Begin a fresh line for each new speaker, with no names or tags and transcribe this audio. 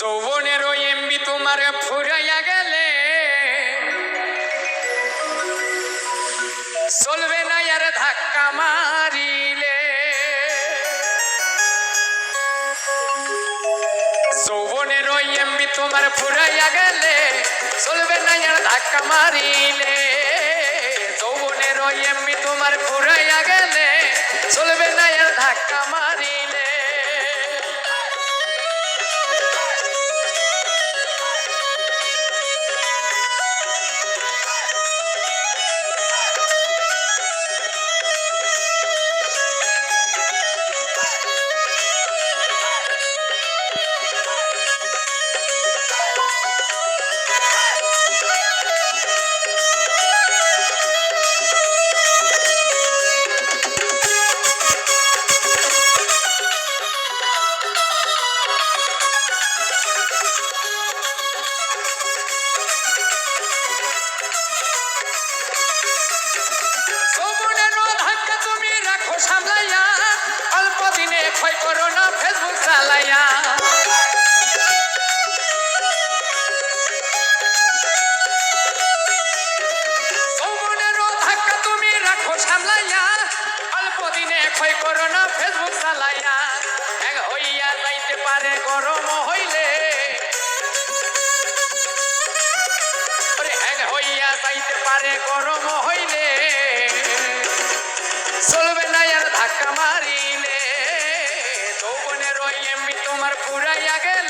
যৌবনের ওই এমবি তোমার ফুরাইয়া গেলে। চলবে না আর ধাক্কা মারিলে। যৌবনের ওই এমবি তোমার ফুরাইয়া গেলে, চলবে না আর ধাক্কা মারিলে। যৌবনের ওই এমবি তোমার ফুরাইয়া পারে গরম হইলে চলবে না আর ধাক্কা মারিলে। যৌবনের রই এমনি তোমার পুরাইয়া গেলে